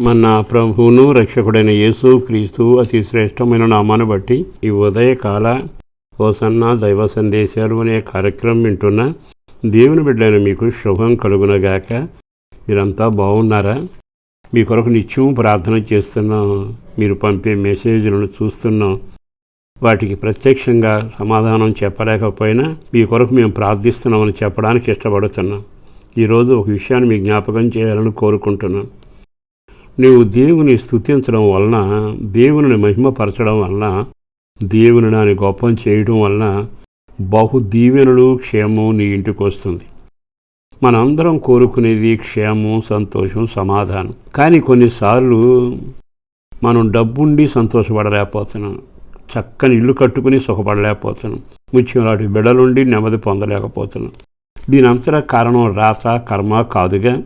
మన ప్రభువును రక్షకుడైన యేసు క్రీస్తు అతి శ్రేష్టమైన నామాన్ని బట్టి ఈ ఉదయకాల ఓసన్న దైవ సందేశాలు అనే కార్యక్రమం వింటున్న దేవుని బిడ్డైన మీకు శుభం కలుగునగాక. మీరంతా బాగున్నారా? మీ కొరకు నిత్యం ప్రార్థన చేస్తున్నాం. మీరు పంపే మెసేజ్లను చూస్తున్నాం. వాటికి ప్రత్యక్షంగా సమాధానం చెప్పలేకపోయినా మీ కొరకు మేము ప్రార్థిస్తున్నామని చెప్పడానికి ఇష్టపడుతున్నాం. ఈరోజు ఒక విషయాన్ని మీ జ్ఞాపకం చేయాలని కోరుకుంటున్నాను నీవు దేవుని స్థుతించడం వలన దేవుని మహిమపరచడం వలన దేవుని నాని గొప్పం చేయడం వలన బహు దీవెనలు క్షేమం నీ ఇంటికి వస్తుంది. మనందరం కోరుకునేది క్షేమం సంతోషం సమాధానం. కానీ కొన్నిసార్లు మనం డబ్బుండి సంతోషపడలేకపోతున్నాం. చక్కని ఇల్లు కట్టుకుని సుఖపడలేకపోతున్నాం. ముఖ్యం లాంటి బిడలుండి నెమ్మది పొందలేకపోతున్నాం. దీని అంతటా కారణం రాత కర్మ కాదుగా.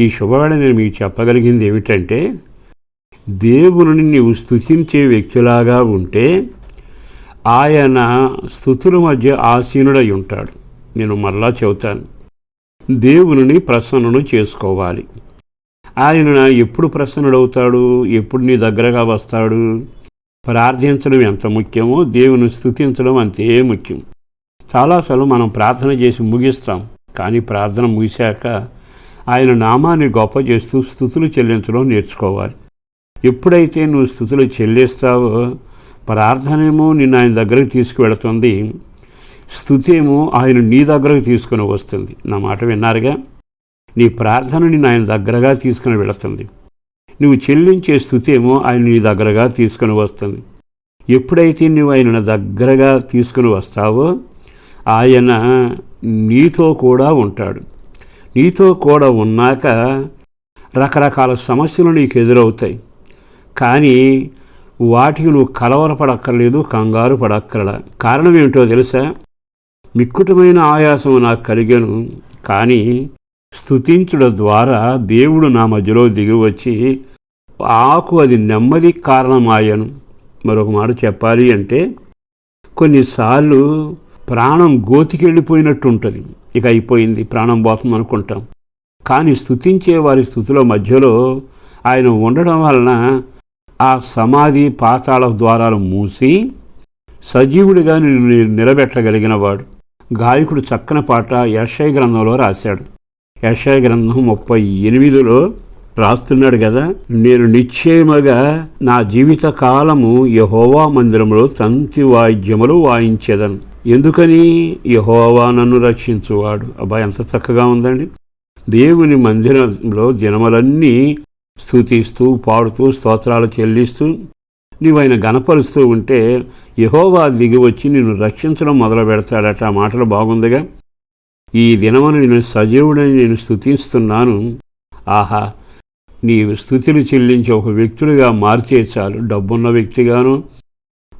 ఈ శుభవేళ నేను మీకు చెప్పగలిగింది ఏమిటంటే దేవుని నీవు స్థుతించే వ్యక్తిలాగా ఉంటే ఆయన స్థుతుల మధ్య ఆసీనుడై ఉంటాడు నేను మరలా చెబుతాను. దేవుని ప్రసన్నను చేసుకోవాలి. ఆయన ఎప్పుడు ప్రసన్నుడవుతాడు? ఎప్పుడు నీ దగ్గరగా వస్తాడు? ప్రార్థించడం ఎంత ముఖ్యమో దేవుని స్థుతించడం అంతే ముఖ్యం. చాలాసార్లు మనం ప్రార్థన చేసి ముగిస్తాం కానీ ప్రార్థన ముగిశాక ఆయన నామాన్ని గొప్ప చేస్తూ స్థుతులు చెల్లించడం నేర్చుకోవాలి. ఎప్పుడైతే నువ్వు స్థుతులు చెల్లిస్తావో ప్రార్థనేమో నిన్ను ఆయన దగ్గరికి తీసుకువెళుతుంది. స్థుతి ఏమో ఆయన నీ దగ్గరకు తీసుకుని వస్తుంది. నా మాట విన్నారుగా? నీ ప్రార్థన నిన్ను ఆయన దగ్గరగా తీసుకుని వెళుతుంది. నువ్వు చెల్లించే స్థుతి ఏమో ఆయన నీ దగ్గరగా తీసుకుని వస్తుంది. ఎప్పుడైతే నువ్వు ఆయన దగ్గరగా తీసుకుని వస్తావో ఆయన నీతో కూడా ఉంటాడు. నీతో కూడా ఉన్నాక రకరకాల సమస్యలు నీకు ఎదురవుతాయి. కానీ వాటికి నువ్వు కలవరపడక్కర్లేదు కంగారు పడక్కర్లా. కారణం ఏమిటో తెలుసా? మిక్కుటమైన ఆయాసం నాకు కలిగాను. కానీ స్తుతించడం ద్వారా దేవుడు నా మధ్యలో దిగివచ్చి ఆకు అది నెమ్మది కారణమాయను. మరొక మాట చెప్పాలి అంటే కొన్నిసార్లు ప్రాణం గోతికెళ్ళిపోయినట్టు ఉంటుంది ఇక అయిపోయింది ప్రాణం పోతుంది అనుకుంటాం. కానీ స్థుతించే వారి స్థుతుల మధ్యలో ఆయన ఉండడం వలన ఆ సమాధి పాతాళ ద్వారాలు మూసి సజీవుడిగా నిలబెట్టగలిగిన వాడు. గాయకుడు చక్కన పాట యశయ గ్రంథంలో రాశాడు. యశయ గ్రంథం ముప్పై ఎనిమిదిలో రాస్తున్నాడు కదా నేను నిశ్చయముగా నా జీవిత కాలము యహోవా మందిరంలో తంతి వాయిద్యములు వాయించేదను. ఎందుకని యహోవా నన్ను రక్షించువాడు? అబ్బా ఎంత చక్కగా ఉందండి. దేవుని మందిరంలో జనములన్నీ స్థుతిస్తూ పాడుతూ స్తోత్రాలు చెల్లిస్తూ నీవు ఆయన గనపరుస్తూ ఉంటే యహోవా దిగి వచ్చి నిన్ను రక్షించడం మొదలు పెడతాడట. ఆ మాటలు బాగుందిగా. ఈ దినమును నేను సజీవుడని నేను స్థుతిస్తున్నాను ఆహా నీవు స్థుతులు చెల్లించే ఒక వ్యక్తుడిగా మార్చే చాలు డబ్బున్న వ్యక్తిగాను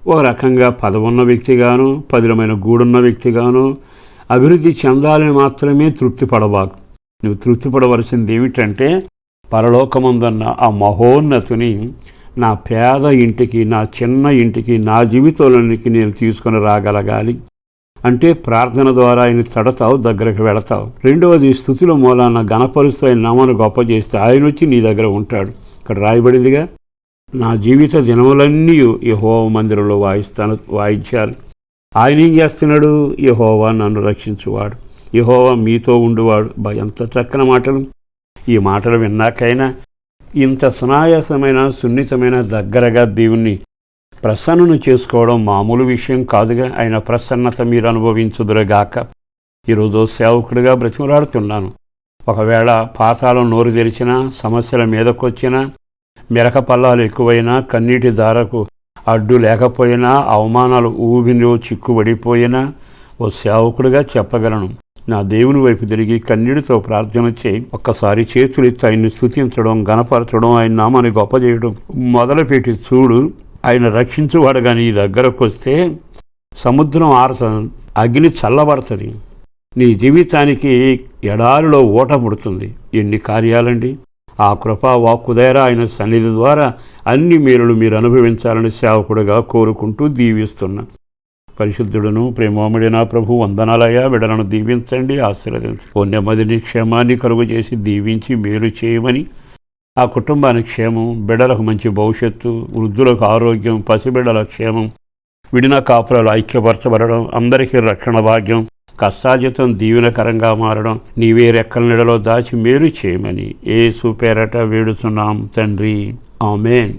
ఒక రకంగా పదవున్న వ్యక్తిగాను పదిలమైన గూడున్న వ్యక్తిగాను అభివృద్ధి చెందాలని మాత్రమే తృప్తి పడబాకు నువ్వు తృప్తి పడవలసింది ఏమిటంటే పరలోకమందన్న ఆ మహోన్నతుని నా పేద ఇంటికి నా చిన్న ఇంటికి నా జీవితంలోనికి నేను తీసుకొని రాగలగాలి. అంటే ప్రార్థన ద్వారా ఆయన తడతావు దగ్గరకు వెళతావు. రెండవది స్థుతుల మూలాన గణపరుస్తూ ఆయన నామాను గొప్ప చేస్తే ఆయన వచ్చి నీ దగ్గర ఉంటాడు. ఇక్కడ రాయబడిందిగా నా జీవిత దినములన్నీ యహోవ మందిరంలో వాయిస్తాను వాయించాలి. ఆయన ఏం చేస్తున్నాడు? యహోవా నన్ను రక్షించువాడు. యహోవా మీతో ఉండువాడు. ఎంత చక్కని మాటలు. ఈ మాటలు విన్నాకైనా ఇంత సునాయాసమైన సున్నితమైన దగ్గరగా దేవుణ్ణి ప్రసన్నను చేసుకోవడం మామూలు విషయం కాదుగా. ఆయన ప్రసన్నత మీరు అనుభవించుదురుగాక. ఈరోజు సేవకుడిగా బ్రతిమలాడుతున్నాను. ఒకవేళ పాతాళం నోరు తెరిచినా సమస్యల మీదకొచ్చినా మెరక పల్లాలు ఎక్కువైనా కన్నీటి దారకు అడ్డు లేకపోయినా అవమానాలు ఊబిలో చిక్కుబడిపోయినా ఓ సేవకుడిగా చెప్పగలను. నా దేవుని వైపు తిరిగి కన్నీడితో ప్రార్థన చేయి. ఒక్కసారి చేతులెత్తి ఆయన్ని స్థుతించడం గణపరచడం ఆయన నామాన్ని గొప్ప చేయడం మొదలుపెట్టి చూడు. ఆయన రక్షించువాడు కానీ ఈ దగ్గరకు వస్తే సముద్రం ఆరత అగ్ని చల్లబడుతుంది. నీ జీవితానికి ఎడారిలో ఓట పుడుతుంది. ఎన్ని కార్యాలండి? ఆ కృపా వాక్కుదేర ఆయన సన్నిధి ద్వారా అన్ని మేలులు మీరు అనుభవించాలని సేవకుడుగా కోరుకుంటూ దీవిస్తున్నా. పరిశుద్ధుడును ప్రేమోమడిన ప్రభు వందనాలయ విడలను దీవించండి ఆశీర్వదించండి. ఓ నెమ్మదిని క్షేమాన్ని కలుగు చేసి దీవించి మేలు చేయమని ఆ కుటుంబానికి క్షేమం బిడలకు మంచి భవిష్యత్తు వృద్ధులకు ఆరోగ్యం పసిబిడల క్షేమం విడిన కాపురాలు ఐక్యపరచబడడం అందరికీ రక్షణ భాగ్యం కష్టాజితం దీవెనకరంగా మారడం నీవే రెక్కల నీడలో దాచి మేలు చేయమని ఏ పేరట వేడుతున్నాం తండ్రి. ఆమెన్.